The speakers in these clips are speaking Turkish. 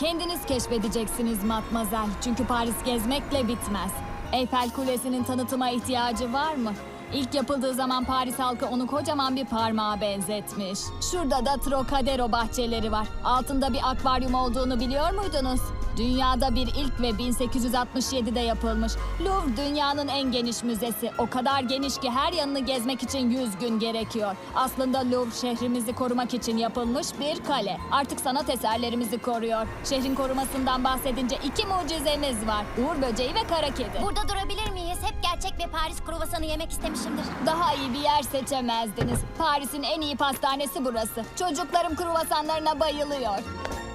Kendiniz keşfedeceksiniz matmazel. Çünkü Paris gezmekle bitmez. Eyfel Kulesi'nin tanıtıma ihtiyacı var mı? İlk yapıldığı zaman Paris halkı onu kocaman bir parmağa benzetmiş. Şurada da Trocadero bahçeleri var. Altında bir akvaryum olduğunu biliyor muydunuz? Dünyada bir ilk ve 1867'de yapılmış. Louvre dünyanın en geniş müzesi. O kadar geniş ki her yanını gezmek için 100 gün gerekiyor. Aslında Louvre şehrimizi korumak için yapılmış bir kale. Artık sanat eserlerimizi koruyor. Şehrin korumasından bahsedince iki mucizemiz var. Uğur böceği ve kara kedi. Burada durabilir miyiz? Hep gerçek bir Paris kruvasanı yemek istemişimdir. Daha iyi bir yer seçemezdiniz. Paris'in en iyi pastanesi burası. Çocuklarım kruvasanlarına bayılıyor.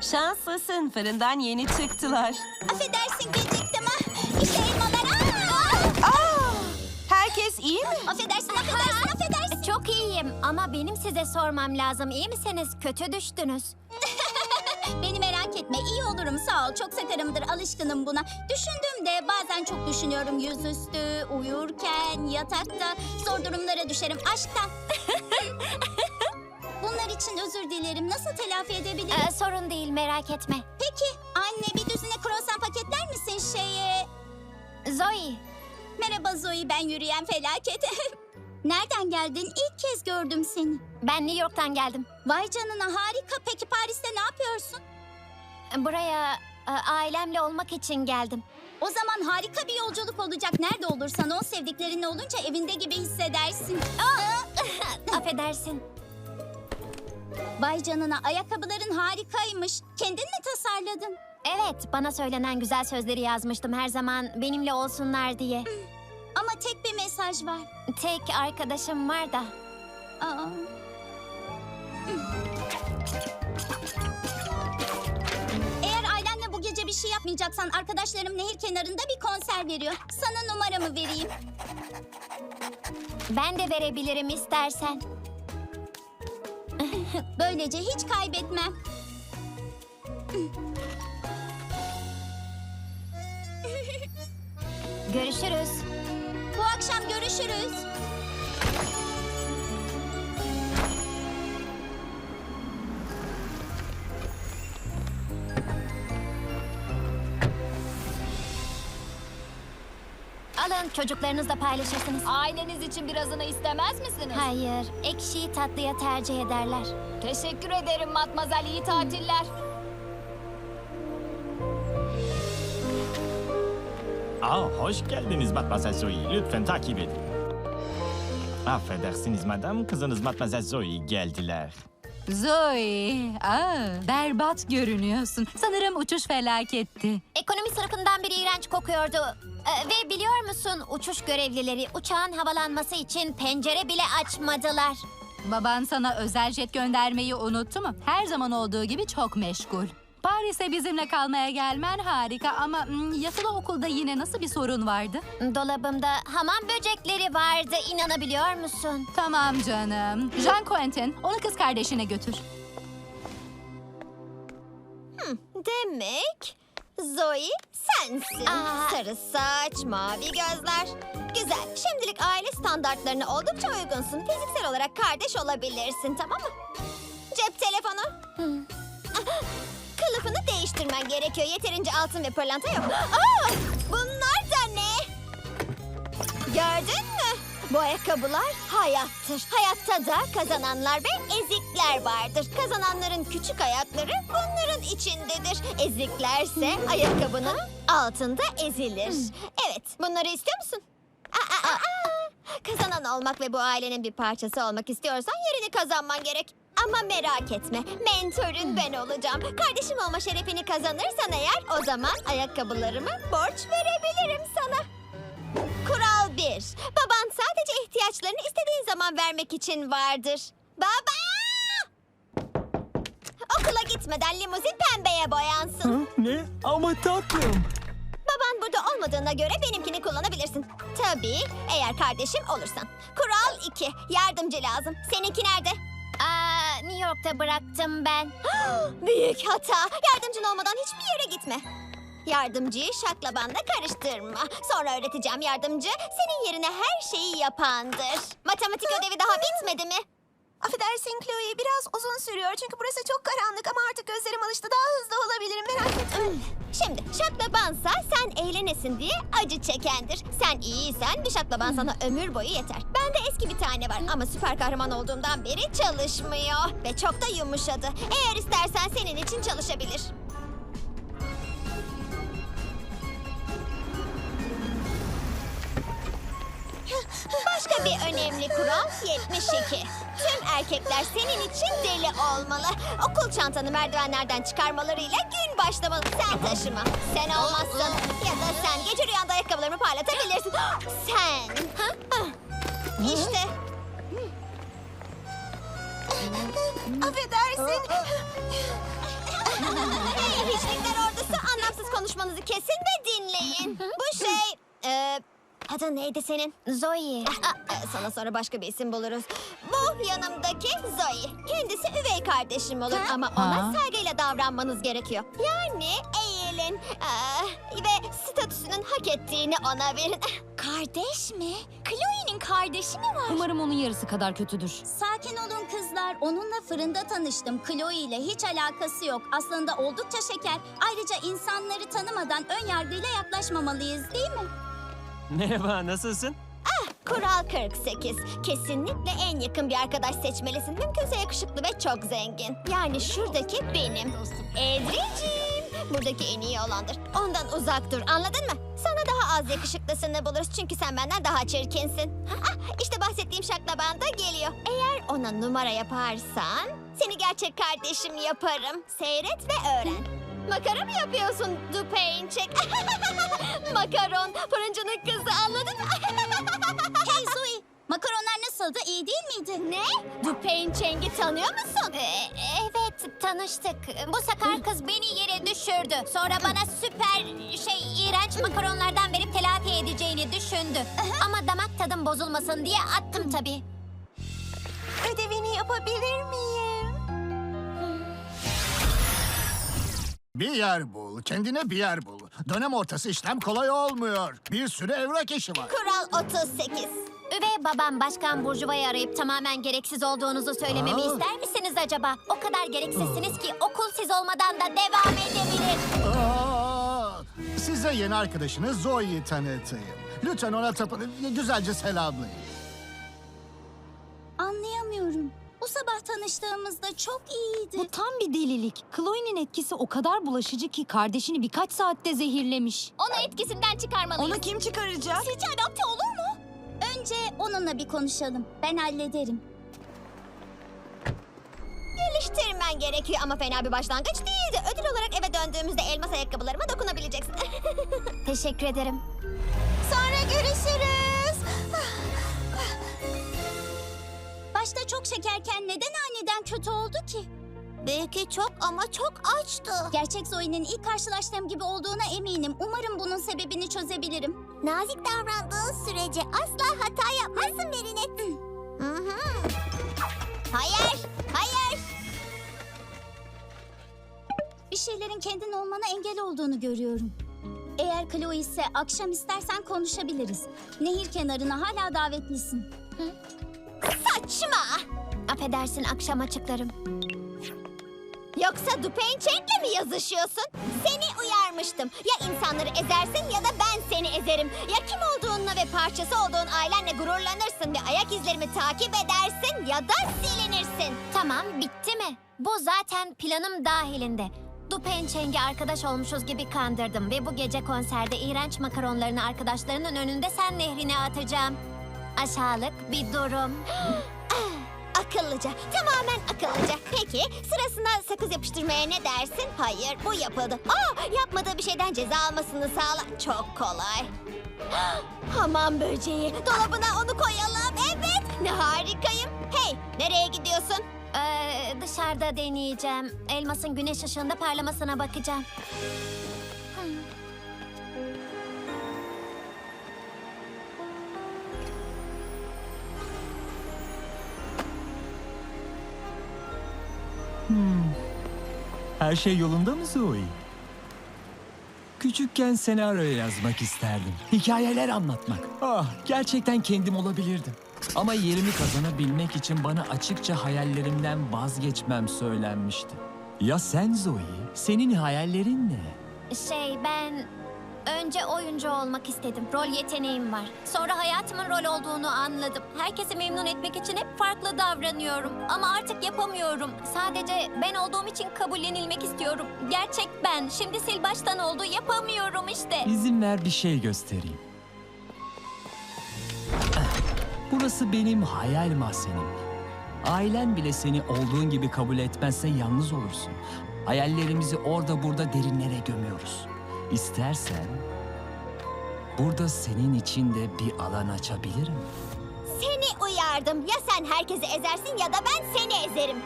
Şanslısın fırından yeni çıktılar. Affedersin geciktim ha. İşte elmalar. Aa! Aa, herkes iyi mi? Affedersin, affedersin, affedersin. Çok iyiyim ama benim size sormam lazım. İyi misiniz? Kötü düştünüz. Beni merak etme iyi olurum sağ ol çok sakarımdır alışkınım buna. Düşündüğümde bazen çok düşünüyorum yüzüstü, uyurken, yatakta zor durumlara düşerim aşktan. Bunlar için özür dilerim nasıl telafi edebilirim? Ee, sorun değil merak etme. Peki anne bir düzine kruvasan paketler misin şeye? Zoe, Merhaba Zoe ben yürüyen felaket. Nereden geldin? İlk kez gördüm seni. ben New York'tan geldim. Vay canına harika. Peki Paris'te ne yapıyorsun? Buraya e, ailemle olmak için geldim. O zaman harika bir yolculuk olacak. Nerede olursan ol sevdiklerinle olunca evinde gibi hissedersin. Affedersin. Vay canına ayakkabıların harikaymış. Kendin mi tasarladın? Evet, bana söylenen güzel sözleri yazmıştım her zaman benimle olsunlar diye. Ama tek bir mesaj var. Tek arkadaşım var da. Aa. Eğer ailenle bu gece bir şey yapmayacaksan arkadaşlarım nehir kenarında bir konser veriyor. Sana numaramı vereyim. Ben de verebilirim istersen. Böylece hiç kaybetmem. Görüşürüz. Bu akşam görüşürüz. Alın çocuklarınızla paylaşırsınız. Aileniz için birazını istemez misiniz? Hayır, ekşiyi tatlıya tercih ederler. Teşekkür ederim matmazel. iyi tatiller. Aa, hoş geldiniz Matmazel Zoe. Lütfen takip edin. Affedersiniz madam, kızınız Matmazel Zoe geldiler. Zoe, aa, berbat görünüyorsun. Sanırım uçuş felaketti. Ekonomi sınıfından biri iğrenç kokuyordu. Ee, ve biliyor musun uçuş görevlileri uçağın havalanması için pencere bile açmadılar. Baban sana özel jet göndermeyi unuttu mu? Her zaman olduğu gibi çok meşgul. Paris'e bizimle kalmaya gelmen harika ama hmm, yatılı okulda yine nasıl bir sorun vardı? Dolabımda hamam böcekleri vardı inanabiliyor musun? Tamam canım. Jean Quentin, onu kız kardeşine götür. Demek Zoe sensin. Aa. Sarı saç, mavi gözler. Güzel. Şimdilik aile standartlarına oldukça uygunsun. Fiziksel olarak kardeş olabilirsin tamam mı? Cep telefonu. Kılıfını değiştirmen gerekiyor. Yeterince altın ve pırlanta yok. Aa, bunlar da ne? Gördün mü? Bu ayakkabılar hayattır. Hayatta da kazananlar ve ezikler vardır. Kazananların küçük ayakları bunların içindedir. Eziklerse ayakkabının altında ezilir. Evet, bunları istiyor musun? Aa, aa, aa. Kazanan olmak ve bu ailenin bir parçası olmak istiyorsan yerini kazanman gerek. Ama merak etme, mentörün ben olacağım. Kardeşim olma şerefini kazanırsan eğer o zaman ayakkabılarımı borç verebilirim sana. Kural bir. Baban sadece ihtiyaçlarını istediğin zaman vermek için vardır. Baba! Okula gitmeden limuzin pembeye boyansın. Ne? Ama tatlım. Baban burada olmadığına göre benimkini kullanabilirsin. Tabii eğer kardeşim olursan. Kural 2. Yardımcı lazım. Seninki nerede? Aa, New York'ta bıraktım ben. Büyük hata. Yardımcın olmadan hiçbir yere gitme. Yardımcıyı şaklabanla karıştırma. Sonra öğreteceğim yardımcı. Senin yerine her şeyi yapandır. Matematik ödevi daha bitmedi mi? Affedersin Chloe biraz uzun sürüyor çünkü burası çok karanlık ama artık gözlerim alıştı daha hızlı olabilirim merak Şimdi şaklabansa sen eğlenesin diye acı çekendir. Sen iyiysen bir şaklaban sana ömür boyu yeter. Bende eski bir tane var ama süper kahraman olduğumdan beri çalışmıyor. Ve çok da yumuşadı. Eğer istersen senin için çalışabilir. Bir önemli kural 72. Tüm erkekler senin için deli olmalı. Okul çantanı merdivenlerden çıkarmalarıyla gün başlamalı. Sen taşıma. Sen olmazsın. Ya da sen gece rüyanda ayakkabılarımı parlatabilirsin. Sen. İşte. Affedersin. Hey hiçlikler ordusu anlamsız konuşmanızı kesin ve dinleyin. Bu şey... E, adın neydi senin? Zoe. Aa, e, sana sonra başka bir isim buluruz. Bu yanımdaki Zoe. Kendisi üvey kardeşim olur ama ona Ha? saygıyla davranmanız gerekiyor. Yani eğilin Aa, ve statüsünün hak ettiğini ona verin. Kardeş mi? Chloe'nin kardeşi mi var? Umarım onun yarısı kadar kötüdür. Sakin olun kızlar. Onunla fırında tanıştım. Chloe ile hiç alakası yok. Aslında oldukça şeker. Ayrıca insanları tanımadan ön yargıyla yaklaşmamalıyız değil mi? Merhaba, nasılsın? Kural 48. Kesinlikle en yakın bir arkadaş seçmelisin. Mümkünse yakışıklı ve çok zengin. Yani şuradaki benim. Edriciğim. Buradaki en iyi olandır. Ondan uzak dur anladın mı? Sana daha az yakışıklısını buluruz çünkü sen benden daha çirkinsin. Ah, işte bahsettiğim şaklaban da geliyor. Eğer ona numara yaparsan seni gerçek kardeşim yaparım. Seyret ve öğren. Makara mı yapıyorsun Dupainçek? Makaron, fırıncının kızı anladın mı? Hey Zoe, makaronlar nasıldı? İyi değil miydi? Ne? Dupain Cheng'i tanıyor musun? evet, tanıştık. Bu sakar kız beni yere düşürdü. Sonra bana süper şey iğrenç makaronlardan verip telafi edeceğini düşündü. Ama damak tadım bozulmasın diye attım tabii. Ödevini yapabilir miyim? Bir yer bul, kendine bir yer bul. Dönem ortası işlem kolay olmuyor. Bir sürü evrak işi var. Kural 38. Üvey babam Başkan Burjuva'yı arayıp tamamen gereksiz olduğunuzu söylememi Aa. ister misiniz acaba? O kadar gereksizsiniz ki okul siz olmadan da devam edebilir. Aa, size yeni arkadaşınız Zoe'yi tanıtayım. Lütfen ona tapın, güzelce selamlayın. Anlayamıyorum. Bu sabah tanıştığımızda çok iyiydi. Bu tam bir delilik. Chloe'nin etkisi o kadar bulaşıcı ki kardeşini birkaç saatte zehirlemiş. Onu etkisinden çıkarmalıyız. Onu kim çıkaracak? Sizce adapte olur mu? Önce onunla bir konuşalım. Ben hallederim. Geliştirmen gerekiyor ama fena bir başlangıç değildi. Ödül olarak eve döndüğümüzde elmas ayakkabılarıma dokunabileceksin. Teşekkür ederim. Sonra görüşürüz. Çok şekerken neden aniden kötü oldu ki? Belki çok ama çok açtı. Gerçek Zoe'nin ilk karşılaştığım gibi olduğuna eminim. Umarım bunun sebebini çözebilirim. Nazik davrandığın sürece asla hata yapmazsın Merinet. Hı hı. Hayır, hayır. Bir şeylerin kendin olmana engel olduğunu görüyorum. Eğer Chloe ise akşam istersen konuşabiliriz. Nehir kenarına hala davetlisin. Saçma. Affedersin akşam açıklarım. Yoksa Dupain Cheng'le mi yazışıyorsun? Seni uyarmıştım. Ya insanları ezersin ya da ben seni ezerim. Ya kim olduğunla ve parçası olduğun ailenle gururlanırsın ve ayak izlerimi takip edersin ya da silinirsin. Tamam bitti mi? Bu zaten planım dahilinde. Dupain Cheng'i arkadaş olmuşuz gibi kandırdım ve bu gece konserde iğrenç makaronlarını arkadaşlarının önünde sen nehrine atacağım. Aşağılık bir durum. Akıllıca, tamamen akıllıca. Peki sırasına sakız yapıştırmaya ne dersin? Hayır, bu yapıldı. Aa, yapmadığı bir şeyden ceza almasını sağla. Çok kolay. Hamam böceği. Dolabına onu koyalım. Evet, ne harikayım. Hey, nereye gidiyorsun? Ee, dışarıda deneyeceğim. Elmasın güneş ışığında parlamasına bakacağım. Her şey yolunda mı Zoe? Küçükken senaryo yazmak isterdim. Hikayeler anlatmak. Ah, gerçekten kendim olabilirdim. Ama yerimi kazanabilmek için bana açıkça hayallerimden vazgeçmem söylenmişti. Ya sen Zoe? Senin hayallerin ne? Şey ben önce oyuncu olmak istedim. Rol yeteneğim var. Sonra hayatımın rol olduğunu anladım. Herkesi memnun etmek için hep farklı davranıyorum. Ama artık yapamıyorum. Sadece ben olduğum için kabullenilmek istiyorum. Gerçek ben. Şimdi sil baştan oldu. Yapamıyorum işte. İzin ver bir şey göstereyim. Burası benim hayal mahzenim. Ailen bile seni olduğun gibi kabul etmezse yalnız olursun. Hayallerimizi orada burada derinlere gömüyoruz. İstersen burada senin için de bir alan açabilirim. Seni uyardım. Ya sen herkesi ezersin ya da ben seni ezerim.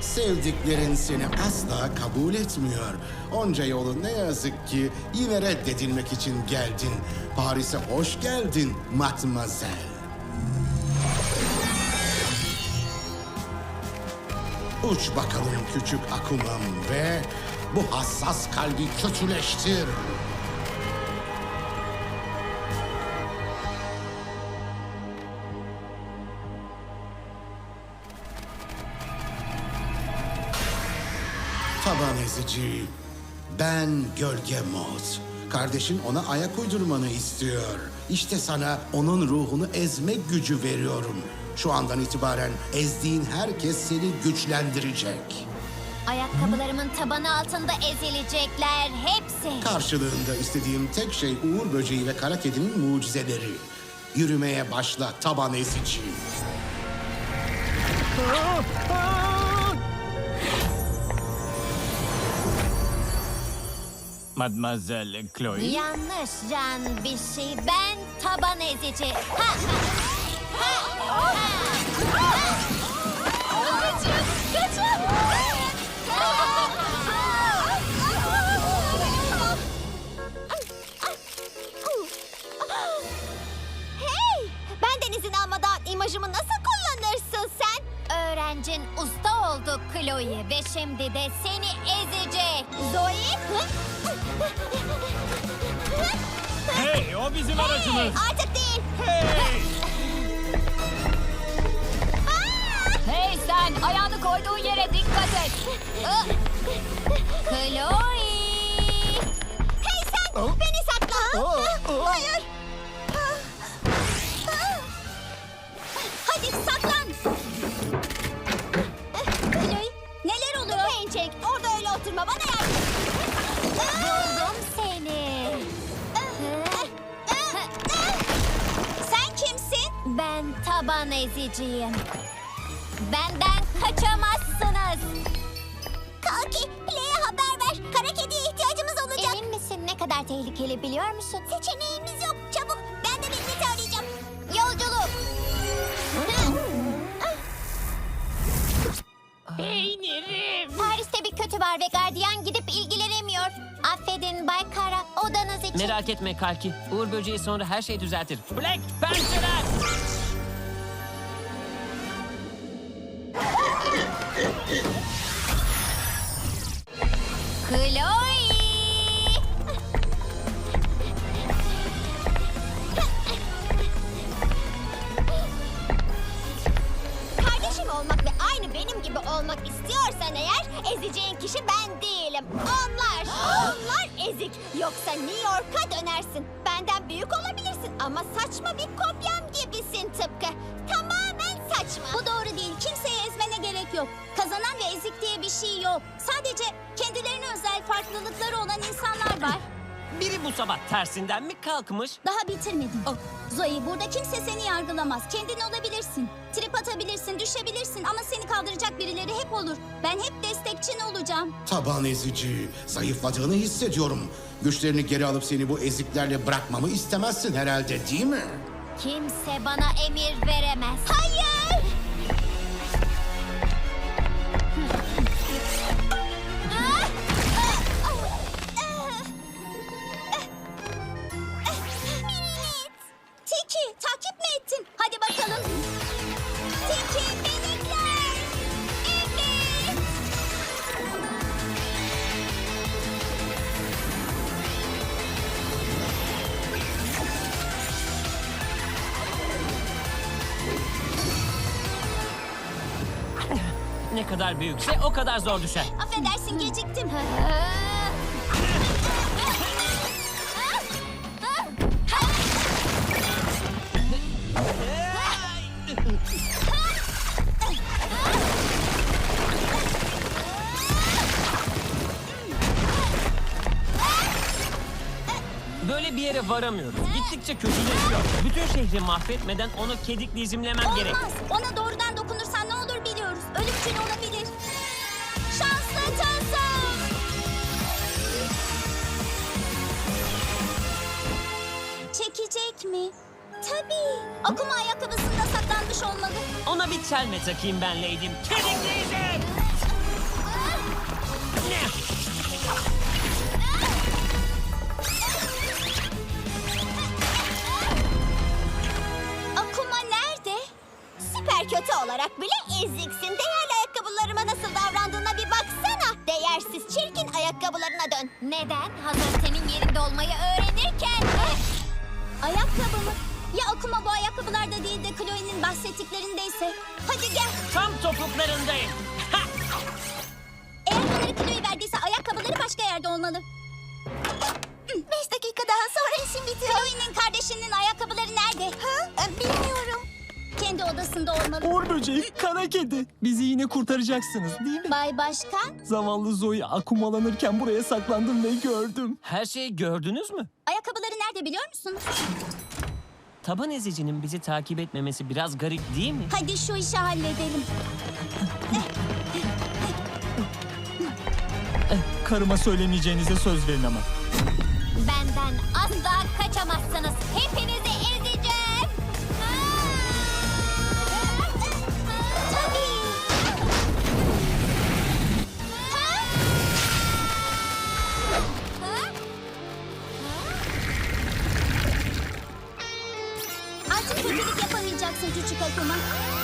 Sevdiklerin seni asla kabul etmiyor. Onca yolu ne yazık ki yine reddedilmek için geldin. Paris'e hoş geldin Matmazel. Uç bakalım küçük akumam ve bu hassas kalbi kötüleştir. Taban ezici. Ben Gölge Mod. Kardeşin ona ayak uydurmanı istiyor. İşte sana onun ruhunu ezme gücü veriyorum. Şu andan itibaren ezdiğin herkes seni güçlendirecek. Ayakkabılarımın tabanı altında ezilecekler. Hepsi. Karşılığında istediğim tek şey Uğur Böceği ve Kara Kedi'nin mucizeleri. Yürümeye başla taban ezici. Mademoiselle Chloe. Yanlış can bir şey. Ben taban ezici. Ha, ha. Hey! Benden izin almadan imajımı nasıl kullanırsın sen? Öğrencin usta oldu Chloe ve şimdi de seni ezecek. Zoe? Hey o bizim aracımız. Artık değil. Hey! Hey sen ayağını koyduğun yere dikkat et. Chloe! Hey sen! Beni sakla! Hayır! Hadi saklan. Chloe, neler oluyor? Pençek, orada öyle oturma. Bana yardım et. Buldum seni. Sen kimsin? Ben taban eziciyim. Biliyor musun? Seçeneğimiz yok. Çabuk. Ben de Bilget'i arayacağım. Yolculuk. Paris'te bir kötü var ve gardiyan gidip ilgilenemiyor. Affedin Bay Kara, odanız için. Merak etme Kalki. Uğur böceği sonra her şeyi düzeltir. Black pençeler! Chloe! Ezeceğin kişi ben değilim. Onlar. Onlar ezik. Yoksa New York'a dönersin. Benden büyük olabilirsin ama saçma bir kopyam gibisin tıpkı. Tamamen saçma. Bu doğru değil. Kimseyi ezmene gerek yok. Kazanan ve ezik diye bir şey yok. Sadece kendilerine özel farklılıkları olan insanlar var. Biri bu sabah tersinden mi kalkmış? Daha bitirmedim. Zoe burada kimse seni yargılamaz. Kendin olabilirsin. Trip atabilirsin, düşebilirsin ama seni kaldıracak birileri hep olur. Ben hep destekçin olacağım. Taban ezici. Zayıfladığını hissediyorum. Güçlerini geri alıp seni bu eziklerle bırakmamı istemezsin herhalde değil mi? Kimse bana emir veremez. Hayır! Kadar büyükse o kadar zor düşer. Affedersin geciktim. Böyle bir yere varamıyoruz. Gittikçe kötüleşiyor. Bütün şehri mahvetmeden onu kedikle izimlemem gerek. Olmaz. Ona doğrudan dokunursan Çekecek mi? Tabii. Akuma ayakkabısında saklanmış olmalı. Ona bir çelme takayım ben Lady'm. Kedikle izim! Ne? Akuma nerede? Süper kötü olarak bile eziksin. Değerli ayakkabılarıma nasıl davrandığına bir baksana. Değersiz çirkin ayakkabılarına dön. Neden? Hazır senin yerinde olmayı öğrenirken. Ayakkabı mı? Ya Akuma bu ayakkabılarda değil de Chloe'nin bahsettiklerindeyse? Hadi gel. Tam topuklarındayım. Ha! Eğer bunları Chloe verdiyse ayakkabıları başka yerde olmalı. Beş dakika daha sonra işim bitiyor. Chloe'nin kardeşinin ayakkabıları nerede? Ha? Bilmiyorum. Kendi odasında olmalı. Uğur böceği, kara kedi. Bizi yine kurtaracaksınız değil mi? Bay Başkan, Zavallı Zoe akumalanırken buraya saklandım ve gördüm. Her şeyi gördünüz mü? ayakkabıları nerede biliyor musunuz? Taban ezicinin bizi takip etmemesi biraz garip değil mi? Hadi şu işi halledelim. Karıma söylemeyeceğinize söz verin ama. Yapamayacaksın küçük akuma. Kötülükten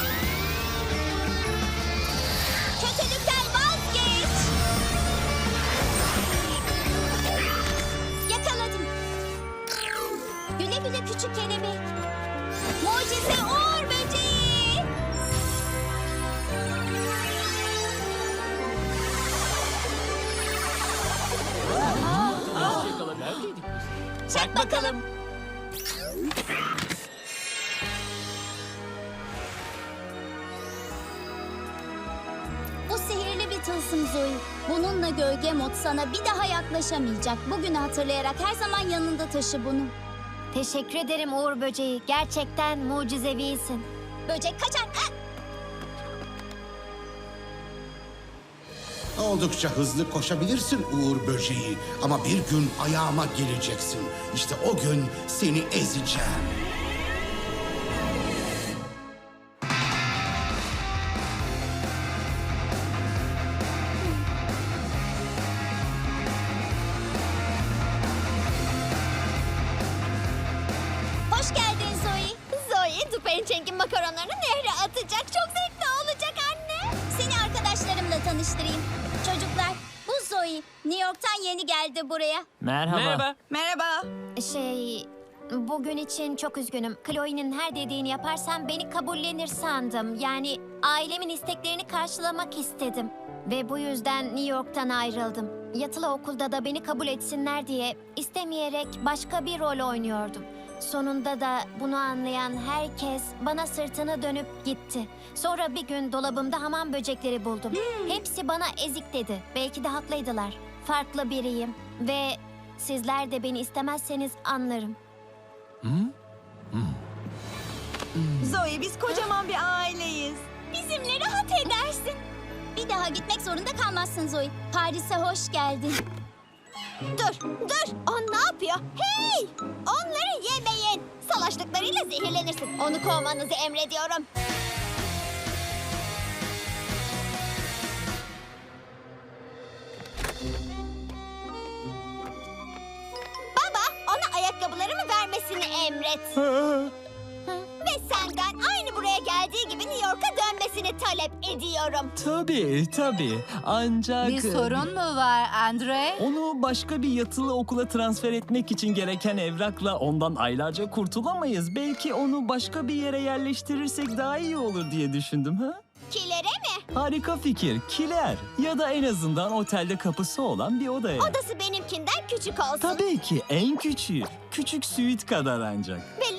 sana bir daha yaklaşamayacak. Bugünü hatırlayarak her zaman yanında taşı bunu. Teşekkür ederim Uğur Böceği. Gerçekten mucizevisin. Böcek kaçar. Ah! Oldukça hızlı koşabilirsin Uğur böceği. Ama bir gün ayağıma geleceksin. İşte o gün seni ezeceğim. New York'tan yeni geldi buraya. Merhaba. Merhaba. Merhaba. Şey, bugün için çok üzgünüm. Chloe'nin her dediğini yaparsam beni kabullenir sandım. Yani ailemin isteklerini karşılamak istedim. Ve bu yüzden New York'tan ayrıldım. Yatılı okulda da beni kabul etsinler diye istemeyerek başka bir rol oynuyordum. Sonunda da bunu anlayan herkes bana sırtını dönüp gitti. Sonra bir gün dolabımda hamam böcekleri buldum. Hepsi bana ezik dedi. Belki de haklıydılar. Farklı biriyim ve sizler de beni istemezseniz anlarım. Zoe biz kocaman bir aileyiz. Bizimle rahat edersin. Bir daha gitmek zorunda kalmazsın Zoe. Paris'e hoş geldin. Dur, dur. O ne yapıyor? Hey! Onları yemeyin. Salaşlıklarıyla zehirlenirsin. Onu kovmanızı emrediyorum. Baba, ona ayakkabılarımı vermesini emret. Gibi New York'a dönmesini talep ediyorum. Tabii, tabii. Ancak... Bir sorun mu var Andre? Onu başka bir yatılı okula transfer etmek için gereken evrakla ondan aylarca kurtulamayız. Belki onu başka bir yere yerleştirirsek daha iyi olur diye düşündüm ha? Kilere mi? Harika fikir. Kiler. Ya da en azından otelde kapısı olan bir odaya. Odası benimkinden küçük olsun. Tabii ki en küçüğü. Küçük suite kadar ancak. Ve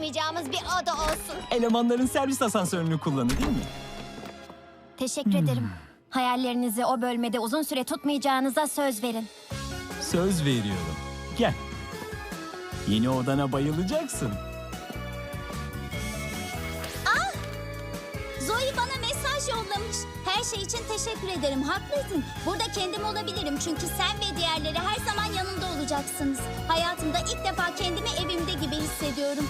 karşılaşmayacağımız bir oda olsun. Elemanların servis asansörünü kullanır değil mi? Teşekkür ederim. Hayallerinizi o bölmede uzun süre tutmayacağınıza söz verin. Söz veriyorum. Gel. Yeni odana bayılacaksın. Zoe bana mesaj yollamış. Her şey için teşekkür ederim. Haklısın. Burada kendim olabilirim çünkü sen ve diğerleri her zaman yanımda olacaksınız. Hayatımda ilk defa kendimi evimde gibi hissediyorum.